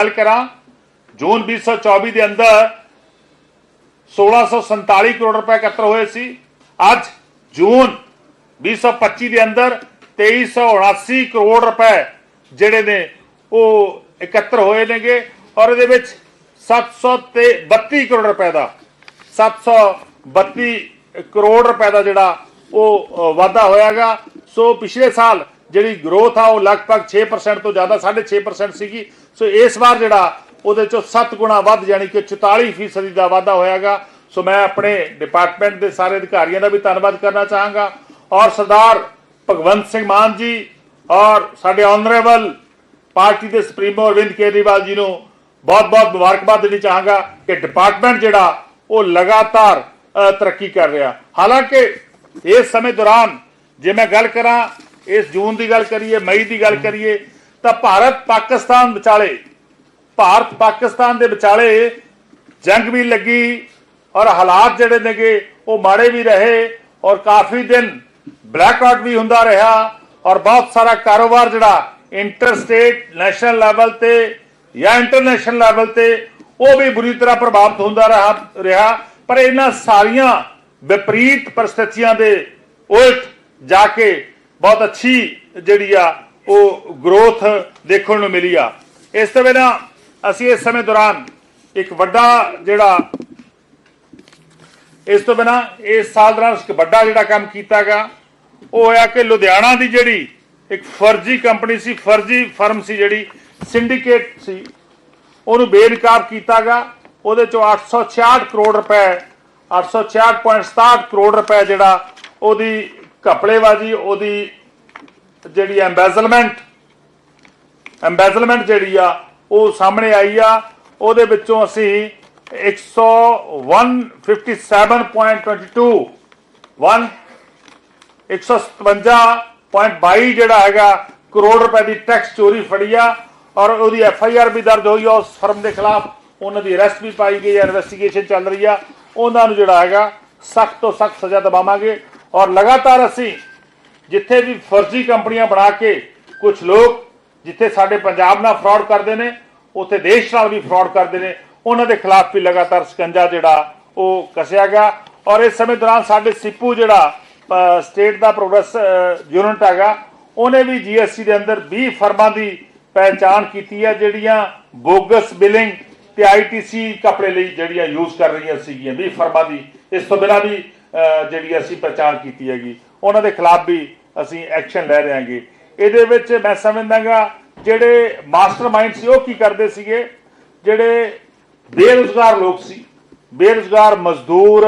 ਗੱਲ ਕਰਾਂ ਜੂਨ 2024 ਦੇ ਅੰਦਰ 1647 ਕਰੋੜ ਰੁਪਏ ਇਕੱਤਰ ਹੋਏ ਸੀ। ਅੱਜ ਜੂਨ 2025 ਦੇ ਅੰਦਰ 2379 ਕਰੋੜ ਰੁਪਏ ਜਿਹੜੇ ਨੇ ਉਹ ਇਕੱਤਰ ਹੋਏ ਨੇਗੇ ਔਰ ਇਹਦੇ ਵਿੱਚ 732 ਕਰੋੜ ਰੁਪਏ ਦਾ 732 ਕਰੋੜ ਰੁਪਏ ਦਾ ਜਿਹੜਾ ਉਹ ਅ, ਵਾਧਾ ਹੋਇਆਗਾ। ਸੋ ਪਿਛਲੇ ਸਾਲ ਜਿਹੜੀ ਗਰੋਥ ਆ ਉਹ ਲਗਭਗ 6% ਤੋਂ ਜ਼ਿਆਦਾ 6.5% ਸੀਗੀ। ਸੋ ਇਸ ਵਾਰ ਜਿਹੜਾ ਉਹਦੇ ਚੋਂ 7 ਗੁਣਾ ਵੱਧ ਯਾਨੀ ਕਿ 44% ਦਾ ਵਾਧਾ ਹੋਇਆਗਾ। ਸੋ ਮੈਂ ਆਪਣੇ ਡਿਪਾਰਟਮੈਂਟ ਦੇ ਸਾਰੇ ਅਧਿਕਾਰੀਆਂ ਦਾ ਵੀ ਧੰਨਵਾਦ ਕਰਨਾ ਚਾਹਾਂਗਾ। ਔਰ ਸਰਦਾਰ ਭਗਵੰਤ ਸਿੰਘ ਮਾਨ ਜੀ ਔਰ ਸਾਡੇ ਆਨਰੇਬਲ ਪਾਰਟੀ ਦੇ ਸੁਪਰੀਮੋ ਅਰਵਿੰਦ ਕੇਜਰੀਵਾਲ ਜੀ ਨੂੰ ਬਹੁਤ-ਬਹੁਤ ਮੁਬਾਰਕਬਾਦ ਦੇਣੀ ਚਾਹਾਂਗਾ ਕਿ ਡਿਪਾਰਟਮੈਂਟ ਜਿਹੜਾ ਉਹ ਲਗਾਤਾਰ ਤਰੱਕੀ ਕਰ ਰਿਹਾ। ਹਾਲਾਂਕਿ ਇਸ ਸਮੇਂ ਦੌਰਾਨ ਜੇ ਮੈਂ ਗੱਲ ਕਰਾਂ, ਇਸ ਜੂਨ ਦੀ ਗੱਲ ਕਰੀਏ, ਮਈ ਦੀ ਗੱਲ ਕਰੀਏ ਤਾਂ ਭਾਰਤ ਪਾਕਿਸਤਾਨ ਵਿਚਾਲੇ, ਭਾਰਤ ਪਾਕਿਸਤਾਨ ਦੇ ਵਿਚਾਲੇ ਜੰਗ ਵੀ ਲੱਗੀ ਔਰ ਹਾਲਾਤ ਜਿਹੜੇ ਨੇਗੇ, ਉਹ ਮਾੜੇ ਵੀ ਰਹੇ ਔਰ ਕਾਫੀ ਦਿਨ ਬਲੈਕਆਊਟ ਵੀ ਹੁੰਦਾ ਰਿਹਾ ਔਰ ਬਹੁਤ ਸਾਰਾ ਕਾਰੋਬਾਰ ਜਿਹੜਾ ਇੰਟਰਸਟੇਟ ਨੈਸ਼ਨਲ ਲੈਵਲ ਤੇ ਜਾਂ ਇੰਟਰਨੈਸ਼ਨਲ ਲੈਵਲ ਤੇ, ਉਹ ਵੀ ਬੁਰੀ ਤਰ੍ਹਾਂ ਪ੍ਰਭਾਵਿਤ ਹੁੰਦਾ ਰਿਹਾ ਰਿਹਾ। ਪਰ ਇਹਨਾਂ ਸਾਰੀਆਂ ਵਿਪਰੀਤ ਪਰਿਸਥਿਤੀਆਂ ਦੇ ਉਲਟ ਜਾ ਕੇ ਬਹੁਤ ਅੱਛੀ ਜਿਹੜੀ ਆ ਉਹ ਗਰੋਥ ਦੇਖਣ ਨੂੰ ਮਿਲੀ ਆ। ਇਸ ਤੋਂ ਬਿਨਾਂ ਅਸੀਂ ਇਸ ਸਮੇਂ ਦੌਰਾਨ ਇੱਕ ਵੱਡਾ ਜਿਹੜਾ ਇਸ ਤੋਂ ਬਿਨਾਂ ਇਸ ਸਾਲ ਦੌਰਾਨ ਇੱਕ ਵੱਡਾ ਜਿਹੜਾ ਕੰਮ ਕੀਤਾਗਾ ਉਹ ਹੋਇਆ ਕਿ ਲੁਧਿਆਣਾ ਦੀ ਜਿਹੜੀ ਇੱਕ ਫਰਜ਼ੀ ਕੰਪਨੀ ਸੀ, ਫਰਜ਼ੀ ਫਰਮ ਸੀ ਜਿਹੜੀ ਸਿੰਡੀਕੇਟ ਸੀ, ਉਹਨੂੰ ਬੇਨਕਾਬ ਕੀਤਾਗਾ ਉਹਦੇ ਚੋਂ 866 ਕਰੋੜ ਰੁਪਏ 866.67 ਕਰੋੜ ਰੁਪਏ ਜਿਹੜਾ ਉਹਦੀ ਘਪਲੇਬਾਜ਼ੀ, ਉਹਦੀ ਜਿਹੜੀ ਐਮਬੈਜ਼ਲਮੈਂਟ ਐਮਬੈਜ਼ਲਮੈਂਟ ਜਿਹੜੀ ਆ, ਉਹ ਸਾਹਮਣੇ ਆਈ ਆ। ਉਹਦੇ ਵਿੱਚੋਂ ਅਸੀਂ 157.22 1 157.22 ਜਿਹੜਾ ਹੈਗਾ, ਕਰੋੜ ਰੁਪਏ ਦੀ ਟੈਕਸ ਚੋਰੀ ਫੜੀ ਆ ਔਰ ਉਹਦੀ ਐਫ ਆਈ ਆਰ ਵੀ ਦਰਜ ਹੋਈ ਆ। ਉਸ ਫਰਮ ਦੇ ਖਿਲਾਫ ਉਹਨਾਂ ਦੀ ਅਰੈਸਟ ਵੀ ਪਾਈ ਗਈ ਆ ਇਨਵੈਸਟੀਗੇਸ਼ਨ ਚੱਲ ਰਹੀ ਆ। ਉਹਨਾਂ ਨੂੰ ਜਿਹੜਾ ਹੈਗਾ ਸਖਤ ਤੋਂ ਸਖਤ ਸਜ਼ਾ ਦਿਵਾਵਾਂਗੇ ਔਰ ਲਗਾਤਾਰ ਅਸੀਂ ਜਿੱਥੇ ਵੀ ਫਰਜ਼ੀ ਕੰਪਨੀਆਂ ਬਣਾ ਕੇ ਕੁਝ ਲੋਕ ਜਿੱਥੇ ਸਾਡੇ ਪੰਜਾਬ ਨਾਲ ਫਰਾਡ ਕਰਦੇ ਨੇ, ਉੱਥੇ ਦੇਸ਼ ਨਾਲ ਵੀ ਫਰਾਡ ਕਰਦੇ ਨੇ, ਉਹਨਾਂ ਦੇ ਖਿਲਾਫ ਵੀ ਲਗਾਤਾਰ ਸਕੰਜਾ ਜਿਹੜਾ ਉਹ ਕਸਿਆ ਗਿਆ। ਔਰ ਇਸ ਸਮੇਂ ਦੌਰਾਨ ਸਾਡੇ ਸਿੱਪੂ ਜਿਹੜਾ ਸਟੇਟ ਦਾ ਪ੍ਰੋਗਰੈਸ ਯੂਨਿਟ ਹੈਗਾ, ਉਹਨੇ ਵੀ ਜੀਐਸਟੀ ਦੇ ਅੰਦਰ 20 ਫਰਮਾਂ ਦੀ ਪਹਿਚਾਣ ਕੀਤੀ ਹੈ, ਜਿਹੜੀਆਂ ਬੋਗਸ ਬਿਲਿੰਗ ਤੇ ਆਈਟੀਸੀ ਕੱਪੜੇ ਲਈ ਜਿਹੜੀਆਂ ਯੂਜ਼ ਕਰ ਰਹੀਆਂ ਸੀਗੀਆਂ। 20 ਫਰਮਾਂ ਦੀ, ਇਸ ਤੋਂ ਬਿਨਾਂ ਵੀ ਜਿਹੜੀ ਅਸੀਂ ਪਹਿਚਾਣ ਕੀਤੀ ਹੈਗੀ। ਉਹਨਾਂ ਦੇ ਖਿਲਾਫ ਵੀ ਅਸੀਂ ਐਕਸ਼ਨ ਲੈ ਰਹੇ ਹਾਂਗੇ। ਇਹਦੇ ਵਿੱਚ ਮੈਂ ਸਮਝਦਾਗਾ, ਜਿਹੜੇ ਮਾਸਟਰਮਾਈਂਡ ਸੀ, ਉਹ ਕੀ ਕਰਦੇ ਸੀਗੇ? ਜਿਹੜੇ ਬੇਰੁਜ਼ਗਾਰ ਲੋਕ ਸੀ, ਬੇਰੁਜ਼ਗਾਰ ਮਜ਼ਦੂਰ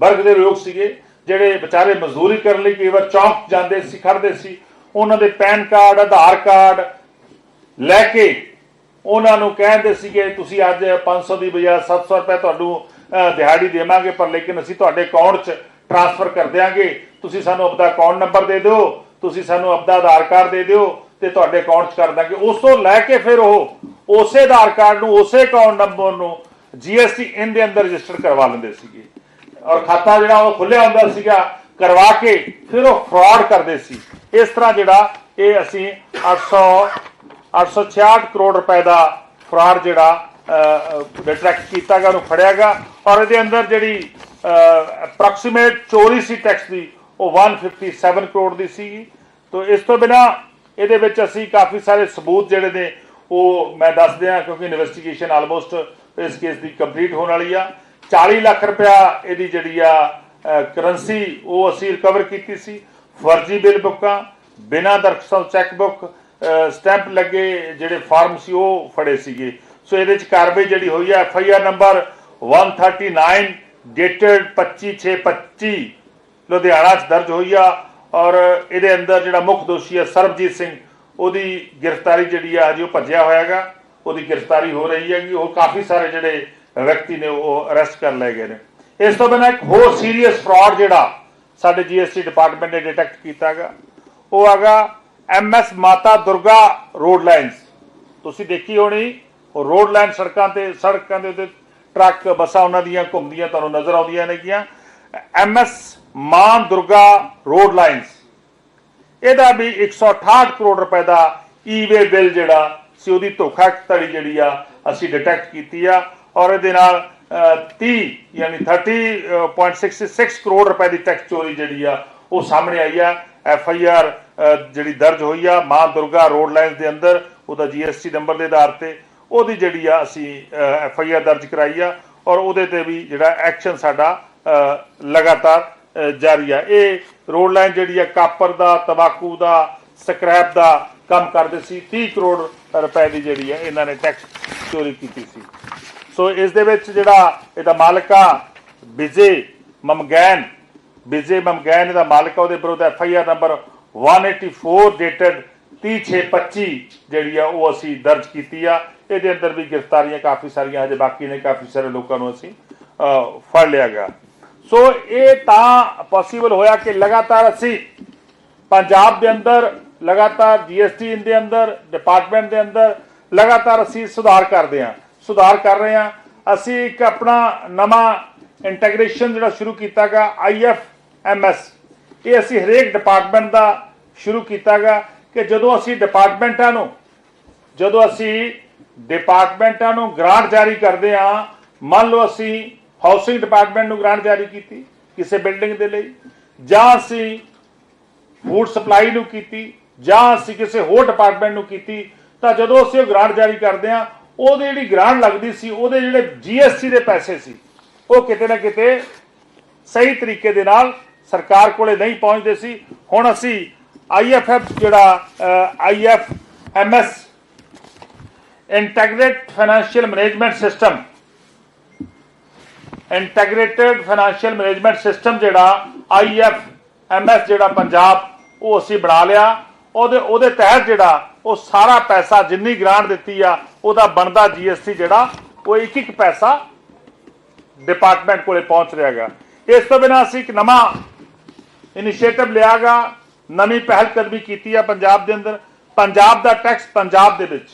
ਵਰਗ ਦੇ ਲੋਕ ਸੀਗੇ, ਜਿਹੜੇ ਵਿਚਾਰੇ ਮਜ਼ਦੂਰੀ ਕਰਨ ਲਈ ਕਈ ਵਾਰ ਚੌਂਕ ਜਾਂਦੇ ਸੀ ਖੜਦੇ ਸੀ, ਉਹਨਾਂ ਦੇ ਪੈਨ ਕਾਰਡ, ਆਧਾਰ ਕਾਰਡ ਲੈ ਕੇ ਉਹਨਾਂ ਨੂੰ ਕਹਿੰਦੇ ਸੀਗੇ, ਤੁਸੀਂ ਅੱਜ 500 ਦੀ ਬਜਾਏ 700 ਰੁਪਏ ਤੁਹਾਨੂੰ ਦਿਹਾੜੀ ਦੇਵਾਂਗੇ, ਪਰ ਲੇਕਿਨ ਅਸੀਂ ਤੁਹਾਡੇ ਅਕਾਊਂਟ 'ਚ ਟ੍ਰਾਂਸਫਰ ਕਰ ਦਿਆਂਗੇ। ਤੁਸੀਂ ਸਾਨੂੰ ਆਪਦਾ ਅਕਾਊਂਟ ਨੰਬਰ ਦੇ ਦਿਓ, ਤੁਸੀਂ ਸਾਨੂੰ ਆਪਦਾ ਆਧਾਰ ਕਾਰਡ ਦੇ ਦਿਓ ਤੇ ਤੁਹਾਡੇ ਅਕਾਊਂਟ 'ਚ ਕਰ ਦਾਂਗੇ। ਉਸ ਤੋਂ ਲੈ ਕੇ ਫਿਰ ਉਹ ਉਸੇ ਆਧਾਰ ਕਾਰਡ ਨੂੰ, ਉਸੇ ਅਕਾਊਂਟ ਨੰਬਰ ਨੂੰ GST ਇਨ ਦੇ ਅੰਦਰ ਰਜਿਸਟਰ ਕਰਵਾ ਲੈਂਦੇ ਸੀਗੇ। ਔਰ ਖਾਤਾ ਜਿਹੜਾ ਉਹ ਖੁੱਲਿਆ ਹੁੰਦਾ ਸੀਗਾ, ਕਰਵਾ ਕੇ ਫਿਰ ਉਹ ਫਰਾਡ ਕਰਦੇ ਸੀ। ਇਸ ਤਰ੍ਹਾਂ ਜਿਹੜਾ ਇਹ ਅਸੀਂ 800 866 ਕਰੋੜ ਰੁਪਏ ਦਾ ਫਰਾਡ ਜਿਹੜਾ ਡਿਟੈਕਟ ਕੀਤਾਗਾ ਉਹਨੂੰ ਫੜਿਆ ਫੜਿਆਗਾ ਔਰ ਇਹਦੇ ਅੰਦਰ ਜਿਹੜੀ ਅਪਰੋਕਸੀਮੇਟ ਚੋਰੀ ਸੀ ਟੈਕਸ ਦੀ ਉਹ 157 ਕਰੋੜ ਦੀ ਸੀ ਤੋਂ ਇਸ ਤੋਂ ਬਿਨਾ ਇਹਦੇ ਵਿੱਚ ਅਸੀਂ ਕਾਫੀ ਸਾਰੇ ਸਬੂਤ ਜਿਹੜੇ ਨੇ, ਉਹ ਮੈਂ ਦੱਸ ਦਿਆਂ ਕਿਉਂਕਿ ਇਨਵੈਸਟੀਗੇਸ਼ਨ ਆਲਮੋਸਟ ਇਸ ਕੇਸ ਦੀ ਕੰਪਲੀਟ ਹੋਣ ਵਾਲੀ ਆ। 40 ਲੱਖ ਰੁਪਇਆ ਇਹਦੀ ਜਿਹੜੀ ਆ ਕਰੰਸੀ ਉਹ ਅਸੀਂ ਰਿਕਵਰ ਕੀਤੀ ਸੀ। ਫਰਜ਼ੀ ਬਿੱਲ ਬੁੱਕਾਂ, ਬਿਨਾਂ ਦਰਖਸਤ ਚੈੱਕ ਬੁੱਕ ਸਟੈਂਪ ਲੱਗੇ ਜਿਹੜੇ ਫਾਰਮ ਸੀ, ਉਹ ਫੜੇ ਸੀਗੇ। ਸੋ ਇਹਦੇ ਚ ਕਾਰਵਾਈ ਜਿਹੜੀ ਹੋਈ ਹੈ F I R number 139 dated 25625 Ludhiana ਚ ਦਰਜ ਹੋਈ ਆ ਔਰ ਇਹਦੇ ਅੰਦਰ ਜਿਹੜਾ ਮੁੱਖ ਦੋਸ਼ੀ ਆ ਸਰਬਜੀਤ ਸਿੰਘ, ਉਹਦੀ ਗ੍ਰਿਫਤਾਰੀ ਜਿਹੜੀ ਆ ਜੀ ਉਹ ਭੱਜਿਆ ਹੋਇਆਗਾ। ਉਹਦੀ ਗ੍ਰਿਫਤਾਰੀ ਹੋ ਰਹੀ ਹੈਗੀ। ਉਹ ਕਾਫੀ ਸਾਰੇ ਜਿਹੜੇ ਵਿਅਕਤੀ ਨੇ ਉਹ ਅਰੈਸਟ ਕਰ ਲਏ ਗਏ ਨੇ। ਇਸ ਤੋਂ ਬਿਨਾਂ ਇੱਕ ਹੋਰ ਸੀਰੀਅਸ ਫਰਾਡ ਜਿਹੜਾ ਸਾਡੇ ਜੀਐਸਟੀ ਡਿਪਾਰਟਮੈਂਟ ਨੇ ਡਿਟੈਕਟ ਕੀਤਾਗਾ, ਉਹ ਹੈਗਾ ਐਮਐਸ ਮਾਤਾ ਦੁਰਗਾ ਰੋਡ ਲਾਈਨਸ ਤੁਸੀਂ ਦੇਖੀ ਹੋਣੀ, ਉਹ ਰੋਡ ਲਾਈਨ ਸੜਕਾਂ ਤੇ, ਸੜਕਾਂ ਦੇ ਉੱਤੇ ਟਰੱਕ, ਬੱਸਾਂ ਉਹਨਾਂ ਦੀਆਂ ਘੁੰਮਦੀਆਂ ਤੁਹਾਨੂੰ ਨਜ਼ਰ ਆਉਂਦੀਆਂ ਨੇਗੀਆਂ। ਐਮਐਸ ਮਾਂ ਦੁਰਗਾ ਰੋਡ ਲਾਈਨਸ ਇਹਦਾ ਵੀ 168 ਕਰੋੜ ਰੁਪਏ ਦਾ ਈਵੇ ਬਿੱਲ ਜਿਹੜਾ ਸੀ ਉਹਦੀ ਧੋਖਾਧੜੀ ਜਿਹੜੀ ਆ ਅਸੀਂ ਡਿਟੈਕਟ ਕੀਤੀ ਆ ਔਰ ਇਹਦੇ ਨਾਲ ਅ, 30 ਯਾਨੀ 30.66 ਕਰੋੜ ਰੁਪਏ ਦੀ ਟੈਕਸ ਚੋਰੀ ਜਿਹੜੀ ਆ ਉਹ ਸਾਹਮਣੇ ਆਈ ਆ। ਐਫ ਆਈ ਆਰ ਜਿਹੜੀ ਦਰਜ ਹੋਈ ਆ ਮਾਂ ਦੁਰਗਾ ਰੋਡ ਲਾਈਨਸ ਦੇ ਅੰਦਰ ਉਹਦਾ ਜੀਐਸਟੀ ਨੰਬਰ ਦੇ ਆਧਾਰ ਤੇ ਉਹਦੀ ਜਿਹੜੀ ਆ ਅਸੀਂ ਐਫ ਆਈ ਆਰ ਦਰਜ ਕਰਾਈ ਆ ਔਰ ਉਹਦੇ ਤੇ ਵੀ ਜਿਹੜਾ ਐਕਸ਼ਨ ਸਾਡਾ ਲਗਾਤਾਰ ਜਾਰੀ ਆ। ਇਹ ਰੋਡ ਲਾਈਨ ਜਿਹੜੀ ਆ, ਕਾਪਰ ਦਾ, ਤਬਾਕੂ ਦਾ ਸਕ੍ਰੈਪ ਦਾ ਕੰਮ ਕਰਦੇ ਸੀ। 30 ਕਰੋੜ ਰੁਪਏ ਦੀ ਜਿਹੜੀ ਆ, ਇਹਨਾਂ ਨੇ ਟੈਕਸ ਚੋਰੀ ਕੀਤੀ ਸੀ। ਸੋ ਇਸ ਦੇ ਵਿੱਚ ਜਿਹੜਾ ਇਹਦਾ ਮਾਲਕ ਆ, ਵਿਜੇ ਮਮਗੈਨ ਵਿਜੇ ਮਮਗੈਨ ਇਹਦਾ ਮਾਲਕ ਆ, ਉਹਦੇ ਵਿਰੁੱਧ F I R number 184 dated 30625 ਜਿਹੜੀ ਆ, ਉਹ ਅਸੀਂ ਦਰਜ ਕੀਤੀ ਆ। ਇਹਦੇ ਅੰਦਰ ਵੀ ਗ੍ਰਿਫਤਾਰੀਆਂ ਕਾਫੀ ਸਾਰੀਆਂ, ਹਜੇ ਬਾਕੀ ਨੇ, ਕਾਫੀ ਸਾਰੇ ਲੋਕਾਂ ਨੂੰ ਅਸੀਂ ਫੜ ਲਿਆ ਗਿਆ। ਸੋ ਇਹ ਤਾਂ ਪੋਸੀਬਲ ਹੋਇਆ ਕਿ ਲਗਾਤਾਰ ਅਸੀਂ ਪੰਜਾਬ ਦੇ ਅੰਦਰ, ਲਗਾਤਾਰ ਜੀਐਸਟੀ ਦੇ ਅੰਦਰ ਡਿਪਾਰਟਮੈਂਟ ਦੇ ਅੰਦਰ, ਲਗਾਤਾਰ ਅਸੀਂ ਸੁਧਾਰ ਕਰਦੇ ਹਾਂ। ਸੁਧਾਰ ਕਰ ਰਹੇ ਹਾਂ। ਅਸੀਂ ਇੱਕ ਆਪਣਾ ਨਵਾਂ ਇੰਟੀਗ੍ਰੇਸ਼ਨ ਜਿਹੜਾ ਸ਼ੁਰੂ ਕੀਤਾਗਾ ਆਈਐਫਐਮਐਸ ਇਹ ਅਸੀਂ ਹਰੇਕ ਡਿਪਾਰਟਮੈਂਟ ਦਾ ਸ਼ੁਰੂ ਕੀਤਾਗਾ ਕਿ ਜਦੋਂ ਅਸੀਂ ਡਿਪਾਰਟਮੈਂਟਾਂ ਨੂੰ, ਜਦੋਂ ਅਸੀਂ ਡਿਪਾਰਟਮੈਂਟਾਂ ਨੂੰ ਗ੍ਰਾਂਟ ਜਾਰੀ ਕਰਦੇ ਹਾਂ, ਮੰਨ ਲਓ ਅਸੀਂ ਹਾਊਸਿੰਗ ਡਿਪਾਰਟਮੈਂਟ ਨੂੰ ਗ੍ਰਾਂਟ ਜਾਰੀ ਕੀਤੀ, ਕਿਸੇ ਬਿਲਡਿੰਗ ਦੇ ਲਈ, ਜਾਂ ਅਸੀਂ ਫੂਡ ਸਪਲਾਈ ਨੂੰ ਕੀਤੀ, ਜਾਂ ਅਸੀਂ ਕਿਸੇ ਹੋਰ ਡਿਪਾਰਟਮੈਂਟ ਨੂੰ ਕੀਤੀ, ਤਾਂ ਜਦੋਂ ਅਸੀਂ ਉਹ ਗ੍ਰਾਂਟ ਜਾਰੀ ਕਰਦੇ ਹਾਂ, ਉਹਦੇ ਜਿਹੜੀ ਗ੍ਰਾਂਟ ਲੱਗਦੀ ਸੀ, ਉਹਦੇ ਜਿਹੜੇ ਜੀਐਸਟੀ ਦੇ ਪੈਸੇ ਸੀ, ਉਹ ਕਿਤੇ ਨਾ ਕਿਤੇ ਸਹੀ ਤਰੀਕੇ ਦੇ ਨਾਲ ਸਰਕਾਰ ਕੋਲੇ ਨਹੀਂ ਪਹੁੰਚਦੇ ਸੀ। ਹੁਣ ਅਸੀਂ ਆਈਐਫਐਫ ਜਿਹੜਾ IFMS integrate financial management system integrated financial management system ਜਿਹੜਾ ਆਈਐਫਐਮਐਸ ਜਿਹੜਾ ਪੰਜਾਬ, ਉਹ ਅਸੀਂ ਬਣਾ ਲਿਆ। ਉਹਦੇ ਉਹਦੇ ਤਹਿਤ ਜਿਹੜਾ ਉਹ ਸਾਰਾ ਪੈਸਾ ਜਿੰਨੀ ਗ੍ਰਾਂਟ ਦਿੱਤੀ ਆ, ਉਹਦਾ ਬਣਦਾ ਜੀਐਸਟੀ ਜਿਹੜਾ, ਉਹ ਇੱਕ ਇੱਕ ਪੈਸਾ ਡਿਪਾਰਟਮੈਂਟ ਕੋਲੇ ਪਹੁੰਚ ਰਿਹਾਗਾ ਇਸ ਤੋਂ ਬਿਨਾਂ ਅਸੀਂ ਇੱਕ ਨਵਾਂ ਇਨੀਸ਼ੀਏਟਿਵ ਲਿਆਗਾ, ਨਵੀਂ ਪਹਿਲ ਕਦਮੀ ਕੀਤੀ ਆ ਪੰਜਾਬ ਦੇ ਅੰਦਰ। ਪੰਜਾਬ ਦਾ ਟੈਕਸ ਪੰਜਾਬ ਦੇ ਵਿੱਚ।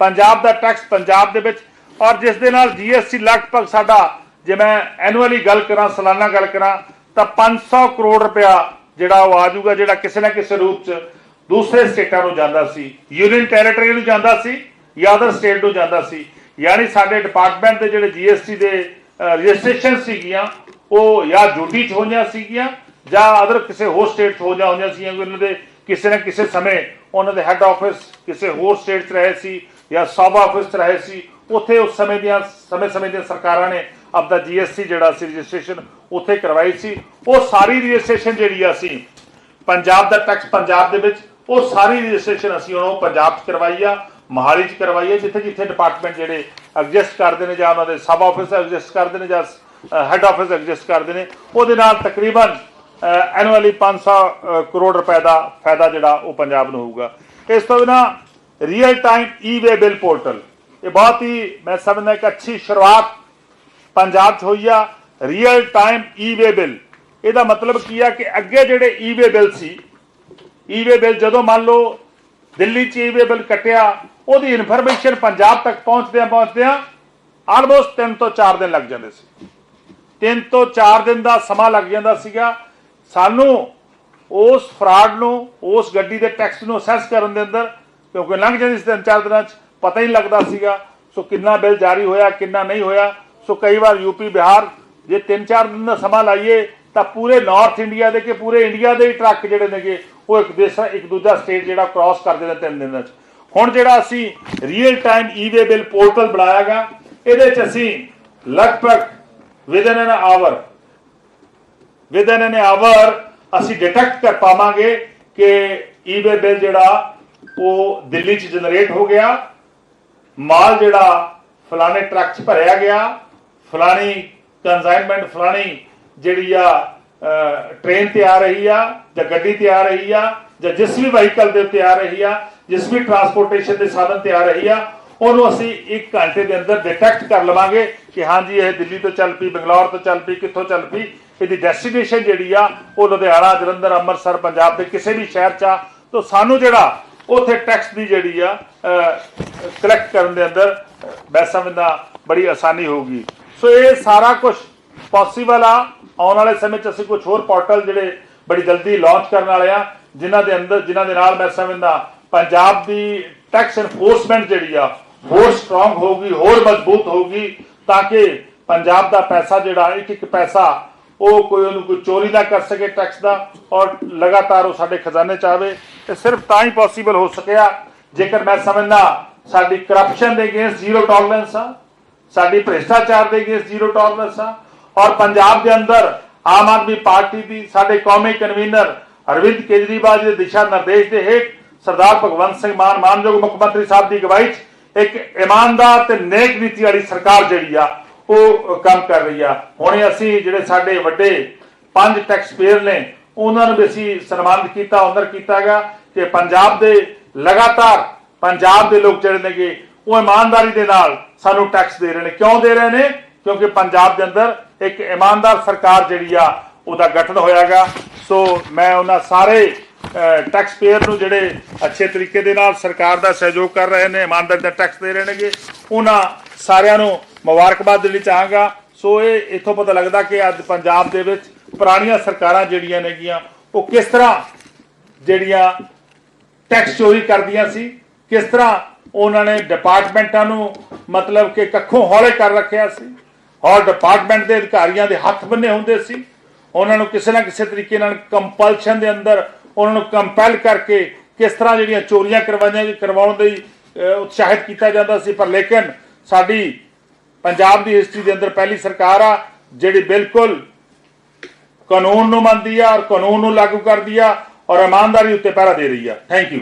ਪੰਜਾਬ ਦਾ ਟੈਕਸ ਪੰਜਾਬ ਦੇ ਵਿੱਚ। ਔਰ ਜਿਸ ਦੇ ਨਾਲ ਜੀਐਸਟੀ ਲਗਭਗ ਸਾਡਾ, ਜੇ ਮੈਂ ਐਨੂਅਲੀ ਗੱਲ ਕਰਾਂ, ਸਾਲਾਨਾ ਗੱਲ ਕਰਾਂ, ਤਾਂ 500 ਕਰੋੜ ਰੁਪਇਆ ਜਿਹੜਾ ਉਹ ਆ ਜਾਊਗਾ, ਜਿਹੜਾ ਕਿਸੇ ਨਾ ਕਿਸੇ ਰੂਪ ਚ ਦੂਸਰੇ ਸਟੇਟਾਂ ਨੂੰ ਜਾਂਦਾ ਸੀ। ਯੂਨੀਅਨ ਟੈਰੀਟਰੀ ਨੂੰ ਜਾਂਦਾ ਸੀ ਜਾਂ ਅਦਰ ਸਟੇਟ ਨੂੰ ਜਾਂਦਾ ਸੀ। ਯਾਨੀ ਸਾਡੇ ਡਿਪਾਰਟਮੈਂਟ ਦੇ ਜਿਹੜੇ ਜੀਐਸਟੀ ਦੇ ਰਜਿਸਟ੍ਰੇਸ਼ਨ ਸੀਗੀਆਂ, ਉਹ ਜਾਂ ਜੋਟੀ ਚ ਹੋਈਆਂ ਸੀਗੀਆਂ, ਜਾਂ ਅਦਰ ਕਿਸੇ ਹੋਰ ਸਟੇਟ ਹੋ ਜਾ ਹੋਈਆਂ ਸੀਗੀਆਂ, ਉਹਨਾਂ ਦੇ ਕਿਸੇ ਨਾ ਕਿਸੇ ਸਮੇਂ ਉਹਨਾਂ ਦੇ ਹੈੱਡ ਆਫਿਸ ਕਿਸੇ ਹੋਰ ਸਟੇਟ 'ਚ ਰਹੇ ਸੀ ਜਾਂ ਸਬ ਆਫਿਸ 'ਚ ਰਹੇ ਸੀ। ਉੱਥੇ ਉਸ ਸਮੇਂ ਦੀਆਂ ਸਮੇਂ-ਸਮੇਂ ਦੀਆਂ ਸਰਕਾਰਾਂ ਨੇ ਆਪਦਾ ਜੀਐਸਟੀ ਜਿਹੜਾ ਸੀ ਰਜਿਸਟ੍ਰੇਸ਼ਨ ਉੱਥੇ ਕਰਵਾਈ ਸੀ। ਉਹ ਸਾਰੀ ਰਜਿਸਟ੍ਰੇਸ਼ਨ ਜਿਹੜੀ ਆ ਸੀ ਪੰਜਾਬ ਦਾ ਟੈਕਸ ਪੰਜਾਬ ਦੇ ਵਿੱਚ ਉਹ ਸਾਰੀ ਰਜਿਸਟ੍ਰੇਸ਼ਨ ਅਸੀਂ ਉਹਨੂੰ ਪੰਜਾਬ 'ਚ ਕਰਵਾਈ ਆ ਮੋਹਾਲੀ 'ਚ ਕਰਵਾਈ ਆ ਜਿੱਥੇ ਜਿੱਥੇ ਡਿਪਾਰਟਮੈਂਟ ਜਿਹੜੇ ਐਗਜ਼ਿਸਟ ਕਰਦੇ ਨੇ ਜਾਂ ਉਹਨਾਂ ਦੇ ਸਬ ਆਫਿਸ ਐਗਜ਼ਿਸਟ ਕਰਦੇ ਨੇ ਜਾਂ ਹੈੱਡ ਆਫਿਸ ਐਗਜ਼ਿਸਟ ਕਰਦੇ ਨੇ ਉਹਦੇ ਨਾਲ ਤਕਰੀਬਨ ਐਨੂਅਲੀ 500 ਅ, ਕਰੋੜ ਰੁਪਏ ਦਾ ਫਾਇਦਾ ਜਿਹੜਾ ਉਹ ਪੰਜਾਬ ਨੂੰ ਹੋਊਗਾ। ਇਸ ਤੋਂ ਬਿਨਾ real time e way bill portal ਇਹ ਬਹੁਤ ਹੀ ਮੈਂ ਸਮਝਦਾ ਇੱਕ ਅੱਛੀ ਸ਼ੁਰੂਆਤ ਪੰਜਾਬ 'ਚ ਹੋਈ ਆ ਰੀਅਲ ਟਾਈਮ ਈ-ਵੇ ਬਿਲ ਇਹਦਾ ਮਤਲਬ ਕੀ ਆ ਕਿ ਅੱਗੇ ਜਿਹੜੇ ਈ-ਵੇ ਬਿਲ ਸੀ ਈ-ਵੇ ਬਿਲ ਜਦੋਂ ਮੰਨ ਲਓ ਦਿੱਲੀ 'ਚ ਈ-ਵੇ ਬਿਲ ਕੱਟਿਆ ਉਹਦੀ ਇਨਫੋਰਮੇਸ਼ਨ ਪੰਜਾਬ ਤੱਕ ਪਹੁੰਚਦਿਆਂ ਪਹੁੰਚਦਿਆਂ ਆਲਮੋਸਟ 3 ਤੋਂ 4 ਦਿਨ ਲੱਗ ਜਾਂਦੇ ਸੀ ਤਿੰਨ ਤੋਂ 4 ਦਿਨ ਦਾ ਸਮਾਂ ਲੱਗ ਜਾਂਦਾ ਸੀਗਾ ਸਾਨੂੰ ਉਸ ਫਰਾਡ ਨੂੰ ਉਸ ਗੱਡੀ ਦੇ ਟੈਕਸ ਨੂੰ ਅਸੈਸ ਕਰਨ ਦੇ ਅੰਦਰ ਕਿਉਂਕਿ ਲੰਘ ਜਾਂਦੀ ਸੀ ਤਿੰਨ ਚਾਰ ਦਿਨਾਂ 'ਚ ਪਤਾ ਹੀ ਨਹੀਂ ਲੱਗਦਾ ਸੀਗਾ, ਸੋ ਕਿੰਨਾ ਬਿੱਲ ਜਾਰੀ ਹੋਇਆ, ਕਿੰਨਾ ਨਹੀਂ ਹੋਇਆ। ਸੋ ਕਈ ਵਾਰ ਯੂਪੀ ਬਿਹਾਰ, ਜੇ ਤਿੰਨ ਚਾਰ ਦਿਨ ਦਾ ਸਮਾਂ ਲਾਈਏ, ਤਾਂ ਪੂਰੇ ਨਾਰਥ ਇੰਡੀਆ ਦੇ ਕਿ ਪੂਰੇ ਇੰਡੀਆ ਦੇ ਟਰੱਕ ਜਿਹੜੇ ਨੇਗੇ, ਉਹ ਇੱਕ ਦੇਸਾ ਇੱਕ ਦੂਜਾ ਸਟੇਟ ਜਿਹੜਾ ਕ੍ਰਾਸ ਕਰਦੇ ਨੇ ਤਿੰਨ ਦਿਨਾਂ 'ਚ। ਹੁਣ ਜਿਹੜਾ ਅਸੀਂ real time e way bill portal ਬਣਾਇਆਗਾ, ਇਹਦੇ 'ਚ ਅਸੀਂ ਲਗਭਗ within an hour within an hour ਅਸੀਂ ਡਿਟੈਕਟ ਕਰ ਪਾਵਾਂਗੇ ਕਿ ਈਵੇ ਬਿੱਲ ਜਿਹੜਾ, ਉਹ ਦਿੱਲੀ 'ਚ ਜਨਰੇਟ ਹੋ ਗਿਆ। ਮਾਲ ਜਿਹੜਾ ਫਲਾਣੇ ਟਰੱਕ 'ਚ ਭਰਿਆ ਗਿਆ, ਫਲਾਣੀ ਕੰਜ਼ਾਈਨਮੈਂਟ ਫਲਾਣੀ ਜਿਹੜੀ ਆ ਟ੍ਰੇਨ ਤੇ ਆ ਰਹੀ ਆ ਜਾਂ ਗੱਡੀ ਤੇ ਆ ਰਹੀ ਆ ਜਾਂ ਜਿਸ ਵੀ ਵਹੀਕਲ ਦੇ ਉੱਤੇ ਆ ਰਹੀ ਆ, ਜਿਸ ਵੀ ਟਰਾਂਸਪੋਰਟੇਸ਼ਨ ਦੇ ਸਾਧਨ ਤੇ ਆ ਰਹੀ ਆ, ਉਹਨੂੰ ਅਸੀਂ 1 ਘੰਟੇ ਦੇ ਅੰਦਰ ਡਿਟੈਕਟ ਕਰ ਲਵਾਂਗੇ ਕਿ ਹਾਂਜੀ, ਇਹ ਦਿੱਲੀ ਤੋਂ ਚੱਲ ਪਈ, ਬੰਗਲੌਰ ਤੋਂ ਚੱਲ ਪਈ, ਕਿੱਥੋਂ ਚੱਲ ਪਈ, ਇਹਦੀ ਡੈਸਟੀਨੇਸ਼ਨ ਜਿਹੜੀ ਆ, ਉਹ ਲੁਧਿਆਣਾ, ਜਲੰਧਰ, ਅੰਮ੍ਰਿਤਸਰ, ਪੰਜਾਬ ਦੇ ਕਿਸੇ ਵੀ ਸ਼ਹਿਰ 'ਚ ਆ। ਤਾਂ ਸਾਨੂੰ ਜਿਹੜਾ ਉਥੇ ਟੈਕਸ ਦੀ ਜਿਹੜੀ ਆ ਕਲੈਕਟ ਕਰਨ ਦੇ ਅੰਦਰ ਮੈਂ ਸਮਝਦਾ ਬੜੀ ਆਸਾਨੀ ਹੋਊਗੀ ਸੋ ਇਹ ਸਾਰਾ ਕੁਝ ਪੋਸੀਬਲ ਆ। ਆਉਣ ਵਾਲੇ ਸਮੇਂ 'ਚ ਅਸੀਂ ਕੁਝ ਹੋਰ ਪੋਰਟਲ ਜਿਹੜੇ ਬੜੀ ਜਲਦੀ ਲਾਂਚ ਕਰਨ ਵਾਲੇ ਆ, ਜਿਨ੍ਹਾਂ ਦੇ ਅੰਦਰ, ਜਿਨ੍ਹਾਂ ਦੇ ਨਾਲ ਮੈਂ ਸਮਝਦਾ ਪੰਜਾਬ ਦੀ ਟੈਕਸ ਇਨਫੋਰਸਮੈਂਟ ਜਿਹੜੀ ਆ, ਹੋਰ ਸਟਰੋਂਗ ਹੋਊਗੀ, ਹੋਰ ਮਜ਼ਬੂਤ ਹੋਊਗੀ, ਤਾਂ ਕਿ ਪੰਜਾਬ ਦਾ ਪੈਸਾ ਜਿਹੜਾ ਇੱਕ ਇੱਕ ਪੈਸਾ ਉਹ ਕੋਈ ਉਹਨੂੰ ਕੋਈ ਚੋਰੀ ਨਾ ਕਰ ਸਕੇ ਟੈਕਸ ਦਾ ਔਰ ਲਗਾਤਾਰ ਉਹ ਸਾਡੇ ਖਜ਼ਾਨੇ ਚ ਆਵੇ, ਤੇ ਸਿਰਫ ਤਾਂ ਹੀ ਪੋਸੀਬਲ ਹੋ ਸਕਿਆ ਜੇਕਰ ਮੈਂ ਸਮਝਦਾ ਸਾਡੀ ਕਰਪਸ਼ਨ ਦੇ ਅਗੇਂਸਟ ਜ਼ੀਰੋ ਟੋਲਰੈਂਸ ਆ, ਸਾਡੀ ਭ੍ਰਿਸ਼ਟਾਚਾਰ ਦੇ ਅਗੇਂਸਟ ਜ਼ੀਰੋ ਟੋਲਰੈਂਸ ਆ, ਔਰ ਪੰਜਾਬ ਦੇ ਅੰਦਰ ਆਮ ਆਦਮੀ ਪਾਰਟੀ ਦੀ ਸਾਡੇ ਕੌਮੀ ਕਨਵੀਨਰ ਅਰਵਿੰਦ ਕੇਜਰੀਵਾਲ ਦੇ ਦਿਸ਼ਾ ਨਿਰਦੇਸ਼ ਦੇ ਹੇਠ ਸਰਦਾਰ ਭਗਵੰਤ ਸਿੰਘ ਮਾਨ ਮਾਨਯੋਗ ਮੁੱਖ ਮੰਤਰੀ ਸਾਹਿਬ ਦੀ ਅਗਵਾਈ 'ਚ ਇੱਕ ਇਮਾਨਦਾਰ ਤੇ ਨੇਕ ਨੀਤੀ ਵਾਲੀ ਸਰਕਾਰ ਜਿਹੜੀ ਆ ਉਹ ਕੰਮ ਕਰ ਰਹੀ ਆ। ਹੁਣੇ ਅਸੀਂ ਜਿਹੜੇ ਸਾਡੇ ਵੱਡੇ ਪੰਜ ਟੈਕਸ ਪੇਅਰ ਨੇ, ਉਹਨਾਂ ਨੂੰ ਵੀ ਅਸੀਂ ਸਨਮਾਨਿਤ ਕੀਤਾ ਆਨਰ ਕੀਤਾਗਾ ਕਿ ਪੰਜਾਬ ਦੇ ਲਗਾਤਾਰ ਪੰਜਾਬ ਦੇ ਲੋਕ ਜਿਹੜੇ ਨੇਗੇ, ਉਹ ਇਮਾਨਦਾਰੀ ਦੇ ਨਾਲ ਸਾਨੂੰ ਟੈਕਸ ਦੇ ਰਹੇ ਨੇ। ਕਿਉਂ ਦੇ ਰਹੇ ਨੇ? ਕਿਉਂਕਿ ਪੰਜਾਬ ਦੇ ਅੰਦਰ ਇੱਕ ਇਮਾਨਦਾਰ ਸਰਕਾਰ ਜਿਹੜੀ ਆ, ਉਹਦਾ ਗਠਨ ਹੋਇਆਗਾ ਸੋ ਮੈਂ ਉਹਨਾਂ ਸਾਰੇ ਟੈਕਸ ਪੇਅਰ ਨੂੰ ਜਿਹੜੇ ਅੱਛੇ ਤਰੀਕੇ ਦੇ ਨਾਲ ਸਰਕਾਰ ਦਾ ਸਹਿਯੋਗ ਕਰ ਰਹੇ ਨੇ, ਇਮਾਨਦਾਰੀ ਦਾ ਟੈਕਸ ਦੇ ਰਹੇ ਨੇਗੇ, ਉਹਨਾਂ ਸਾਰਿਆਂ ਨੂੰ ਮੁਬਾਰਕਬਾਦ ਦੇਣੀ ਚਾਹਾਂਗਾ। ਸੋ ਇਹ ਇਥੋਂ ਪਤਾ ਲੱਗਦਾ ਕਿ ਅੱਜ ਪੰਜਾਬ ਦੇ ਵਿੱਚ ਪੁਰਾਣੀਆਂ ਸਰਕਾਰਾਂ ਜਿਹੜੀਆਂ ਨੇਗੀਆਂ, ਉਹ ਕਿਸ ਤਰ੍ਹਾਂ ਜਿਹੜੀਆਂ ਟੈਕਸ ਚੋਰੀ ਕਰਦੀਆਂ ਸੀ, ਕਿਸ ਤਰ੍ਹਾਂ ਉਹਨਾਂ ਨੇ ਡਿਪਾਰਟਮੈਂਟਾਂ ਨੂੰ ਮਤਲਬ ਕਿ ਕੱਖੋਂ ਹੌਲੇ ਕਰ ਰੱਖਿਆ ਸੀ, ਔਰ ਡਿਪਾਰਟਮੈਂਟ ਦੇ ਅਧਿਕਾਰੀਆਂ ਦੇ ਹੱਥ ਬੰਨੇ ਹੁੰਦੇ ਸੀ। ਉਹਨਾਂ ਨੂੰ ਕਿਸੇ ਨਾ ਕਿਸੇ ਤਰੀਕੇ ਨਾਲ ਕੰਪਲਸ਼ਨ ਦੇ ਅੰਦਰ ਉਹਨਾਂ ਨੂੰ ਕੰਪੈਲ ਕਰਕੇ ਕਿਸ ਤਰ੍ਹਾਂ ਜਿਹੜੀਆਂ ਚੋਰੀਆਂ ਕਰਵਾਈਆਂ, ਕਰਵਾਉਣ ਦੇ ਉਤਸ਼ਾਹਿਤ ਕੀਤਾ ਜਾਂਦਾ ਸੀ। ਪਰ ਲੇਕਿਨ ਸਾਡੀ ਪੰਜਾਬ ਦੀ ਹਿਸਟਰੀ ਦੇ ਅੰਦਰ ਪਹਿਲੀ ਸਰਕਾਰ ਆ, ਜਿਹੜੀ ਬਿਲਕੁਲ ਕਾਨੂੰਨ ਨੂੰ ਮੰਨਦੀ ਆ ਔਰ ਕਾਨੂੰਨ ਨੂੰ ਲਾਗੂ ਕਰਦੀ ਆ ਔਰ ਇਮਾਨਦਾਰੀ ਉੱਤੇ ਪਹਿਰਾ ਦੇ ਰਹੀ ਆ। Thank you